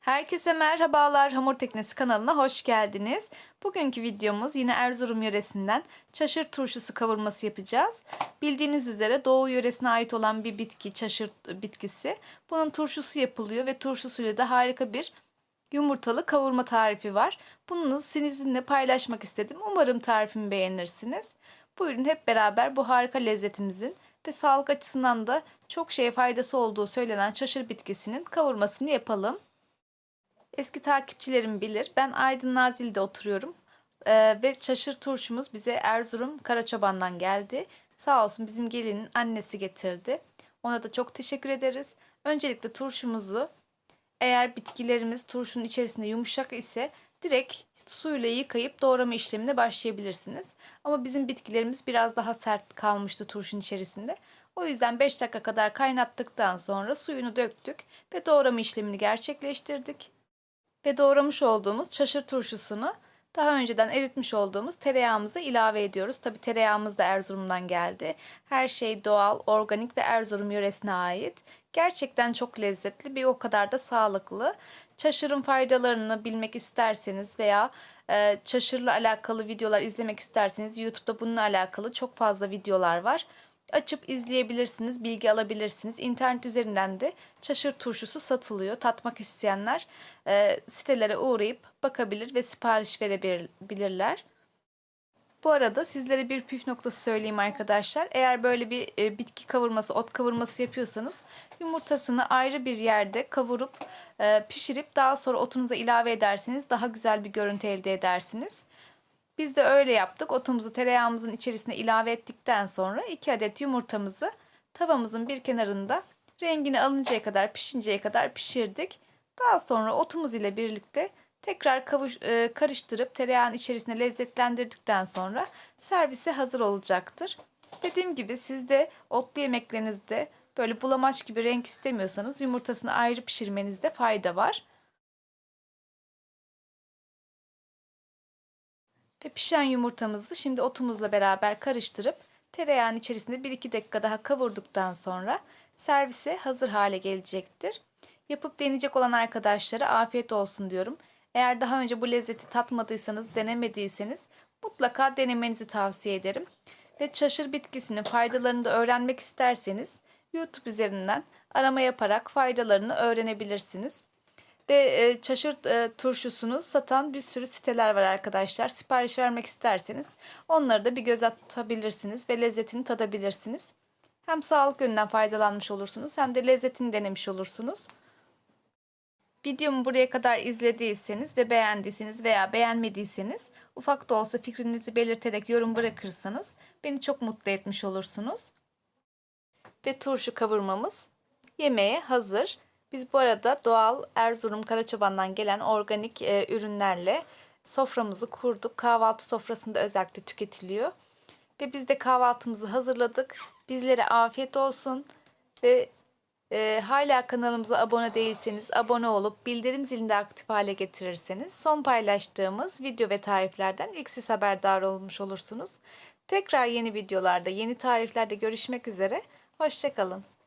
Herkese merhabalar. Hamur Teknesi kanalına hoş geldiniz. Bugünkü videomuz yine Erzurum yöresinden çaşır turşusu kavurması yapacağız. Bildiğiniz üzere Doğu yöresine ait olan bir bitki, çaşır bitkisi. Bunun turşusu yapılıyor ve turşusuyla da harika bir yumurtalı kavurma tarifi var. Bunu sizinle paylaşmak istedim. Umarım tarifimi beğenirsiniz. Buyurun hep beraber bu harika lezzetimizin ve sağlık açısından da çok şeye faydası olduğu söylenen çaşır bitkisinin kavurmasını yapalım. Eski takipçilerim bilir. Ben Aydın Nazilli'de oturuyorum. Ee, ve çaşır turşumuz bize Erzurum Karaçoban'dan geldi. Sağ olsun bizim gelinin annesi getirdi. Ona da çok teşekkür ederiz. Öncelikle turşumuzu eğer bitkilerimiz turşunun içerisinde yumuşak ise direkt suyla yıkayıp doğrama işlemine başlayabilirsiniz. Ama bizim bitkilerimiz biraz daha sert kalmıştı turşunun içerisinde. O yüzden 5 dakika kadar kaynattıktan sonra suyunu döktük ve doğrama işlemini gerçekleştirdik ve doğramış olduğumuz çaşır turşusunu daha önceden eritmiş olduğumuz tereyağımıza ilave ediyoruz. Tabi tereyağımız da Erzurum'dan geldi. Her şey doğal, organik ve Erzurum yöresine ait. Gerçekten çok lezzetli bir o kadar da sağlıklı. Çaşırın faydalarını bilmek isterseniz veya e, çaşırla alakalı videolar izlemek isterseniz YouTube'da bununla alakalı çok fazla videolar var açıp izleyebilirsiniz, bilgi alabilirsiniz. İnternet üzerinden de çaşır turşusu satılıyor. Tatmak isteyenler e, sitelere uğrayıp bakabilir ve sipariş verebilirler. Bu arada sizlere bir püf noktası söyleyeyim arkadaşlar. Eğer böyle bir e, bitki kavurması, ot kavurması yapıyorsanız yumurtasını ayrı bir yerde kavurup e, pişirip daha sonra otunuza ilave ederseniz daha güzel bir görüntü elde edersiniz. Biz de öyle yaptık. Otumuzu tereyağımızın içerisine ilave ettikten sonra 2 adet yumurtamızı tavamızın bir kenarında rengini alıncaya kadar pişinceye kadar pişirdik. Daha sonra otumuz ile birlikte tekrar kavuş, e, karıştırıp tereyağın içerisine lezzetlendirdikten sonra servise hazır olacaktır. Dediğim gibi siz de otlu yemeklerinizde böyle bulamaç gibi renk istemiyorsanız yumurtasını ayrı pişirmenizde fayda var. Ve pişen yumurtamızı şimdi otumuzla beraber karıştırıp tereyağın içerisinde 1-2 dakika daha kavurduktan sonra servise hazır hale gelecektir. Yapıp deneyecek olan arkadaşlara afiyet olsun diyorum. Eğer daha önce bu lezzeti tatmadıysanız, denemediyseniz mutlaka denemenizi tavsiye ederim. Ve çaşır bitkisinin faydalarını da öğrenmek isterseniz YouTube üzerinden arama yaparak faydalarını öğrenebilirsiniz ve e, çaşır e, turşusunu satan bir sürü siteler var arkadaşlar. Sipariş vermek isterseniz onları da bir göz atabilirsiniz ve lezzetini tadabilirsiniz. Hem sağlık yönünden faydalanmış olursunuz hem de lezzetini denemiş olursunuz. Videomu buraya kadar izlediyseniz ve beğendiyseniz veya beğenmediyseniz ufak da olsa fikrinizi belirterek yorum bırakırsanız beni çok mutlu etmiş olursunuz. Ve turşu kavurmamız yemeğe hazır. Biz bu arada doğal Erzurum Karaçoban'dan gelen organik e, ürünlerle soframızı kurduk. Kahvaltı sofrasında özellikle tüketiliyor. Ve biz de kahvaltımızı hazırladık. Bizlere afiyet olsun. Ve e, hala kanalımıza abone değilseniz abone olup bildirim zilini de aktif hale getirirseniz son paylaştığımız video ve tariflerden ilk siz haberdar olmuş olursunuz. Tekrar yeni videolarda, yeni tariflerde görüşmek üzere. Hoşçakalın.